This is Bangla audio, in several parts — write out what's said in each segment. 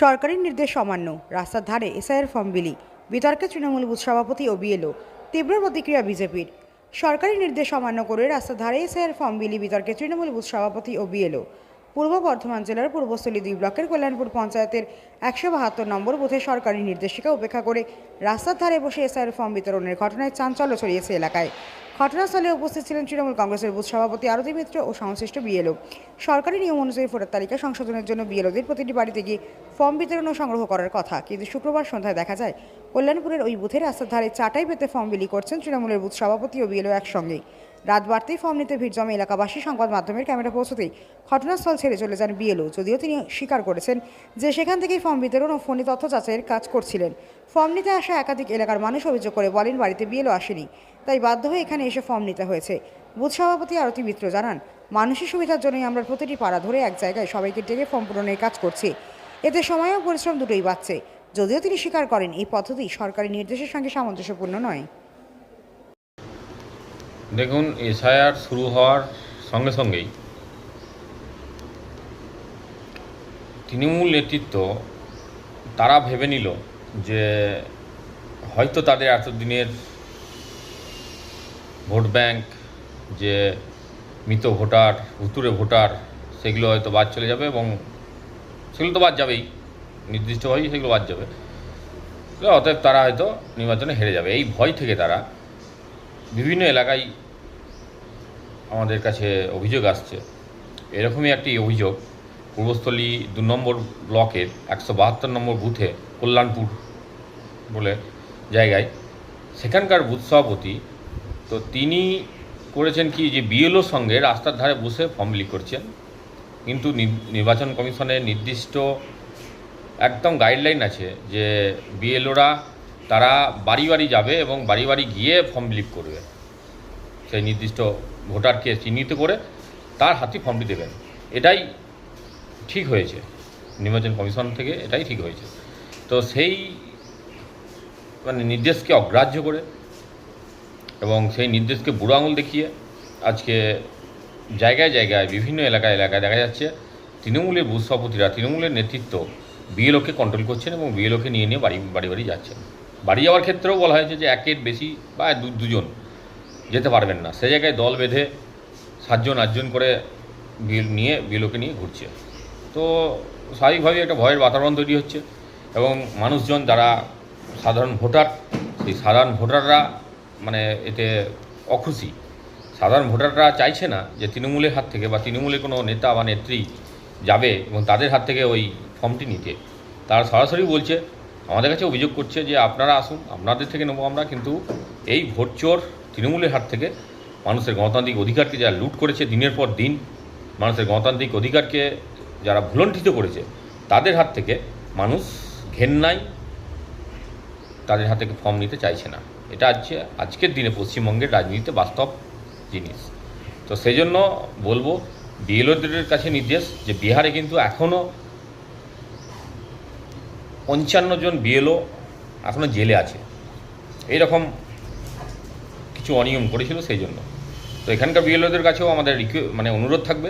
সরকারি নির্দেশ অমান্য। রাস্তার ধারে এসআইয়ের ফর্ম বিলি। বিতর্কে তৃণমূল বুথ সভাপতি ও। বিএলও তীব্র প্রতিক্রিয়া বিজেপির। সরকারি নির্দেশ অমান্য করে রাস্তার ধারে এসআইয়ের ফর্ম বিলি বিতর্কে তৃণমূল বুথ সভাপতি ও। বিএলও পূর্ব বর্ধমান জেলার পূর্বস্থলী দুই ব্লকের কল্যাণপুর পঞ্চায়েতের একশো বাহাত্তর নম্বর বুথে সরকারি নির্দেশিকা উপেক্ষা করে রাস্তার ধারে বসে এসআইয়ের ফর্ম বিতরণের ঘটনায় চাঞ্চল্য ছড়িয়েছে এলাকায়। ঘটনাস্থলে উপস্থিত ছিলেন তৃণমূল কংগ্রেসের বুথ সভাপতি আরতি মিত্র ও সংশ্লিষ্ট বিএলও। সরকারি নিয়ম অনুযায়ী ভোটার তালিকা সংশোধনের জন্য বিএলওদের প্রতিটি বাড়িতে গিয়ে ফর্ম বিতরণ ও সংগ্রহ করার কথা। কিন্তু শুক্রবার সন্ধ্যায় দেখা যায়, কল্যাণপুরের ওই বুথের রাস্তার ধারে চাটাই পেতে ফর্ম বিলি করছেন তৃণমূলের বুথ সভাপতি ও বিএলও একসঙ্গেই। রাত বাড়তেই ফর্ম নিতে ভিড় জমে এলাকাবাসী সংবাদ মাধ্যমের ক্যামেরা পৌঁছতেই ঘটনাস্থল ছেড়ে চলে যান বিএলও, যদিও তিনি স্বীকার করেছেন যে সেখান থেকেই ফর্ম বিতরণ ও ফোনে তথ্য যাচাইয়ের কাজ করছিলেন। ফর্ম নিতে আসা একাধিক এলাকার মানুষ অভিযোগ করে বলেন, বাড়িতে বিএলও আসেনি, তাই বাধ্য হয়ে এখানে এসে ফর্ম নিতে হয়েছে। বুথ সভাপতি আরতি মিত্র জানান মানুষের সুবিধার জন্যই আমরা প্রতিটি পাড়া ধরে এক জায়গায় সবাইকে ডেকে ফর্ম পূরণের কাজ করছি। এতে সময় ও পরিশ্রম দুটোই বাড়ছে, যদিও তিনি স্বীকার করেন এই পদ্ধতি সরকারি নির্দেশের সঙ্গে সামঞ্জস্যপূর্ণ নয়। দেখুন, এসআইআর শুরু হওয়ার সঙ্গে সঙ্গেই তৃণমূল নেতৃত্ব, তারা ভেবে নিল যে হয়তো তাদের এতদিনের ভোট ব্যাংক, যে মৃত ভোটার ভুতুরে ভোটার, সেগুলো হয়তো বাদ চলে যাবে এবং সেগুলো তো বাদ যাবেই। নির্দিষ্টভাবেই সেগুলো বাদ যাবে। অতএব তারা হয়তো নির্বাচনে হেরে যাবে। এই ভয় থেকে তারা বিভিন্ন এলাকায় আমাদের কাছে অভিযোগ আসছে। এরকমই একটি অভিযোগ পূর্বস্থলী দু নম্বর ব্লকের একশো বাহাত্তর নম্বর বুথে কল্যাণপুর বলে জায়গায়। সেখানকার বুথ সভাপতি তো তিনি করেছেন কি যে বিএলওর সঙ্গে রাস্তার ধারে বসে ফর্ম লিক করছেন। কিন্তু নির্বাচন কমিশনের নির্দিষ্ট একদম গাইডলাইন আছে যে বিএলওরা তারা বাড়ি বাড়ি যাবে এবং বাড়ি বাড়ি গিয়ে ফর্ম ফিল করবে। সেই নির্দিষ্ট ভোটারকে চিহ্নিত করে তার হাতে ফর্মটি দেবেন। এটাই ঠিক হয়েছে। নির্বাচন কমিশন থেকে এটাই ঠিক হয়েছে। তো সেই মানে নির্দেশকে অগ্রাহ্য করে এবং সেই নির্দেশকে বুড়ো আঙুল দেখিয়ে আজকে জায়গায় জায়গায়, বিভিন্ন এলাকায় এলাকায় দেখা যাচ্ছে তৃণমূলের বুথ সভাপতিরা, তৃণমূলের নেতৃত্ব বিএলওকে কন্ট্রোল করছেন এবং বিএলওকে নিয়ে নিয়ে বাড়ি বাড়ি বাড়ি যাচ্ছেন। বাড়ি যাওয়ার ক্ষেত্রেও বলা হয়েছে যে একের বেশি বা দুজন যেতে পারবেন না। সে জায়গায় দল বেঁধে সাতজন, আটজন করে বিল নিয়ে বিএলওকে নিয়ে ঘুরছে। তো স্বাভাবিকভাবেই একটা ভয়ের বাতাবরণ তৈরি হচ্ছে এবং মানুষজন যারা সাধারণ ভোটার, সেই সাধারণ ভোটাররা মানে এতে অখুশি। সাধারণ ভোটাররা চাইছে না যে তৃণমূলের হাত থেকে বা তৃণমূলের কোনো নেতা বা নেত্রী যাবে এবং তাদের হাত থেকে ওই ফর্মটি নিতে। তারা সরাসরি বলছে, আমাদের কাছে অভিযোগ করছে যে আপনারা আসুন, আপনাদের থেকে নেব আমরা, কিন্তু এই ভোট চোর তৃণমূলের হাত থেকে মানুষের গণতান্ত্রিক অধিকারকে যারা লুট করেছে দিনের পর দিন, মানুষের গণতান্ত্রিক অধিকারকে যারা ভুলণ্ঠিত করেছে, তাদের হাত থেকে মানুষ ঘেন্নায় তাদের হাত থেকে ফর্ম নিতে চাইছে না। এটা আজকে আজকের দিনে পশ্চিমবঙ্গের রাজনীতিতে বাস্তব জিনিস। তো সেই জন্য বলব, বিএলওদের কাছে নির্দেশ যে বিহারে কিন্তু এখনও পঞ্চান্ন জন বিএলও এখনও জেলে আছে। এইরকম কিছু অনিয়ম করেছিল সেই জন্য। তো এখানকার বিএলওদের কাছেও আমাদের মানে অনুরোধ থাকবে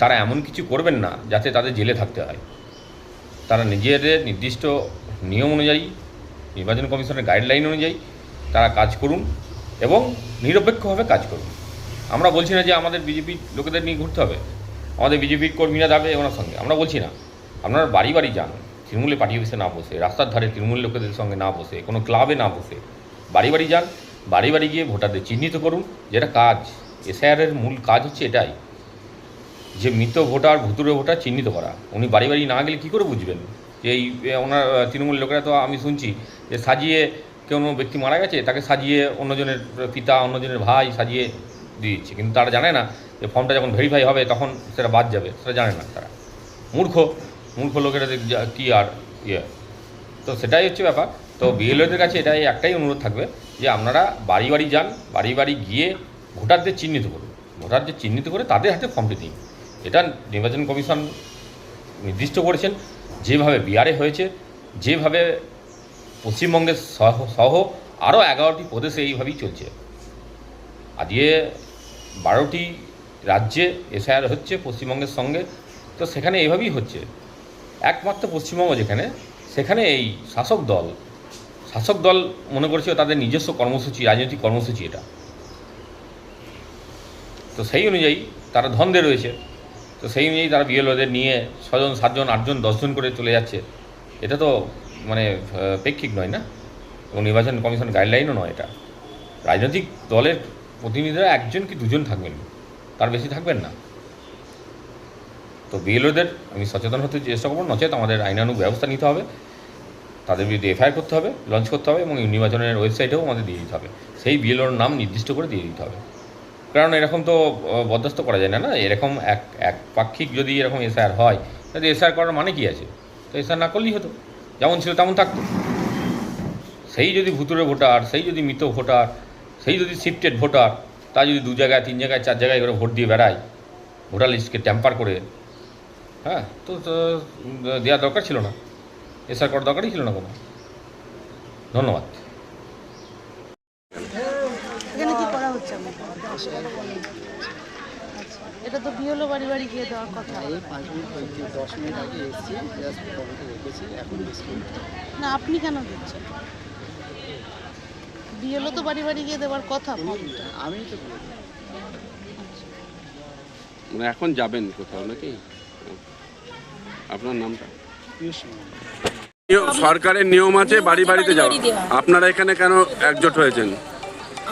তারা এমন কিছু করবেন না যাতে তাদের জেলে থাকতে হয়। তারা নিজেদের নির্দিষ্ট নিয়ম অনুযায়ী, নির্বাচন কমিশনের গাইডলাইন অনুযায়ী তারা কাজ করুন এবং নিরপেক্ষভাবে কাজ করুন। আমরা বলছি না যে আমাদের বিজেপি লোকেদের নিয়ে ঘুরতে হবে। আমাদের বিজেপির কর্মীরা যাবে ওনার সঙ্গে, আমরা বলছি না। আপনারা বাড়ি বাড়ি যান, তৃণমূলে পার্টি অফিসে না বসে, রাস্তার ধারে তৃণমূল লোকেদের সঙ্গে না বসে, কোনো ক্লাবে না বসে, বাড়ি বাড়ি যান বাড়ি বাড়ি গিয়ে ভোটারদের চিহ্নিত করুন যেটা কাজ। এসআইআরের মূল কাজ হচ্ছে এটাই যে মৃত ভোটার ভুতুরে ভোটার চিহ্নিত করা। উনি বাড়ি বাড়ি না গেলে কী করে বুঝবেন? যে এই ওনার তৃণমূল লোকেরা তো আমি শুনছি যে সাজিয়ে কোনো ব্যক্তি মারা গেছে তাকে সাজিয়ে অন্যজনের পিতা অন্যজনের ভাই সাজিয়ে দিয়ে দিচ্ছে। কিন্তু তারা জানে না যে ফর্মটা যখন ভেরিফাই হবে তখন সেটা বাদ যাবে সেটা জানে না তারা। মূর্খ মূর্খ লোকেরা কী আর ইয়ে। তো সেটাই হচ্ছে ব্যাপার। তো বিএলওদের কাছে এটাই একটাই অনুরোধ থাকবে যে আপনারা বাড়ি বাড়ি যান, বাড়ি বাড়ি গিয়ে ভোটারদের চিহ্নিত করুন। ভোটারদের চিহ্নিত করে তাদের হাতে ফর্মটি দিন। এটা নির্বাচন কমিশন নির্দিষ্ট করেছেন, যেভাবে বিহারে হয়েছে, যেভাবে পশ্চিমবঙ্গের সহ সহ আরও এগারোটি প্রদেশে এইভাবেই চলছে। আজকে বারোটি রাজ্যে এসআইআর হচ্ছে পশ্চিমবঙ্গের সঙ্গে, তো সেখানে এভাবেই হচ্ছে। একমাত্র পশ্চিমবঙ্গ যেখানে, সেখানে এই শাসক দল শাসক দল মনে করেছিল তাদের নিজস্ব কর্মসূচি, রাজনৈতিক কর্মসূচি এটা। তো সেই অনুযায়ী তারা ধন্দে রয়েছে। তো সেই অনুযায়ী তারা বিএলওদের নিয়ে ছজন, সাতজন, আটজন, দশজন করে চলে যাচ্ছে। এটা তো মানে প্রেক্ষিক নয় না? এবং নির্বাচন কমিশন গাইডলাইনও নয় এটা। রাজনৈতিক দলের প্রতিনিধিরা একজন কি দুজন থাকবেন? তার বেশি থাকবেন না। তো বিএলওদের আমি সচেতন হতে চেষ্টা করব। নচেত আমাদের আইনানুগ ব্যবস্থা নিতে হবে। তাদের বিরুদ্ধে এফআইআর করতে হবে, লঞ্চ করতে হবে এবং নির্বাচনের ওয়েবসাইটেও আমাদের দিয়ে দিতে হবে। সেই বিএলওর নাম নির্দিষ্ট করে দিয়ে দিতে হবে। কারণ এরকম তো বরদাস্ত করা যায় না না? এরকম এক এক পাক্ষিক যদি এরকম এসআইআর হয়, তাহলে এসআইআর করার মানে কী আছে? তো এসআইআর না করলেই হতো। যেমন ছিল তেমন থাকতো। সেই যদি ভুতুরে ভোটার, সেই যদি মৃত ভোটার, সেই যদি শিফটেড ভোটার তা যদি দু জায়গায়, তিন জায়গায়, চার জায়গায় করে ভোট দিয়ে বেড়ায়, ভোটার লিস্টকে ট্যাম্পার করে হ্যাঁ? তো দেওয়া দরকার ছিল না। এসআর করার দরকারই ছিল না কোনো। ধন্যবাদ। এখানে কি করা হচ্ছে আচ্ছা এটা তো বিহলো বাড়ি বাড়ি গিয়ে দেওয়ার কথা। এই পাঁচ মিনিট দশ মিনিট আগে এসেছি জাস্ট ফর্মটা রেখেছি এখন না আপনি কেন দিচ্ছেন? বিহলো তো বাড়ি বাড়ি গিয়ে দেওয়ার কথা আমি তো মানে এখন যাবেন কোথাও নাকি? আপনার নামটা? সরকারের নিয়ম আছে বাড়ি বাড়িতে যাওয়া আপনারা এখানে কেন একজোট হয়েছেন?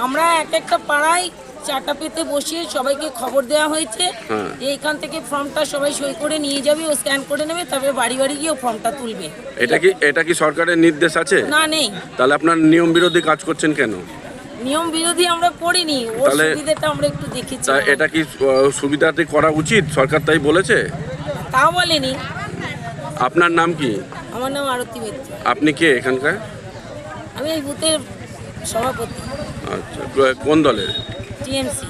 আমরা এক একটা পাড়ায় চারটা পেতে বসিয়ে সবাইকে খবর দেওয়া হয়েছে। হ্যাঁ। যে এইখান থেকে ফর্মটা সবাই সই করে নিয়ে যাবে ও স্ক্যান করে নেবে তারপরে বাড়ি বাড়ি গিয়ে ফর্মটা তুলবে। এটা কি এটা কি সরকারের নির্দেশ আছে? না নেই। তাহলে আপনার নিয়ম বিরোধী কাজ করছেন কেন? নিয়ম বিরোধী আমরা করিনি ওর সুবিধাটা আমরা একটু দেখেছি। তা এটা কি সুবিধাতে করা উচিত? সরকার তাই বলেছে? তাও বলেনি। আপনার নাম কি? আমার নাম আরতি মিত্র আপনি কে এখানকার? আমি এই বুথের সভাপতি। আচ্ছা কোন দলের? টিএমসি।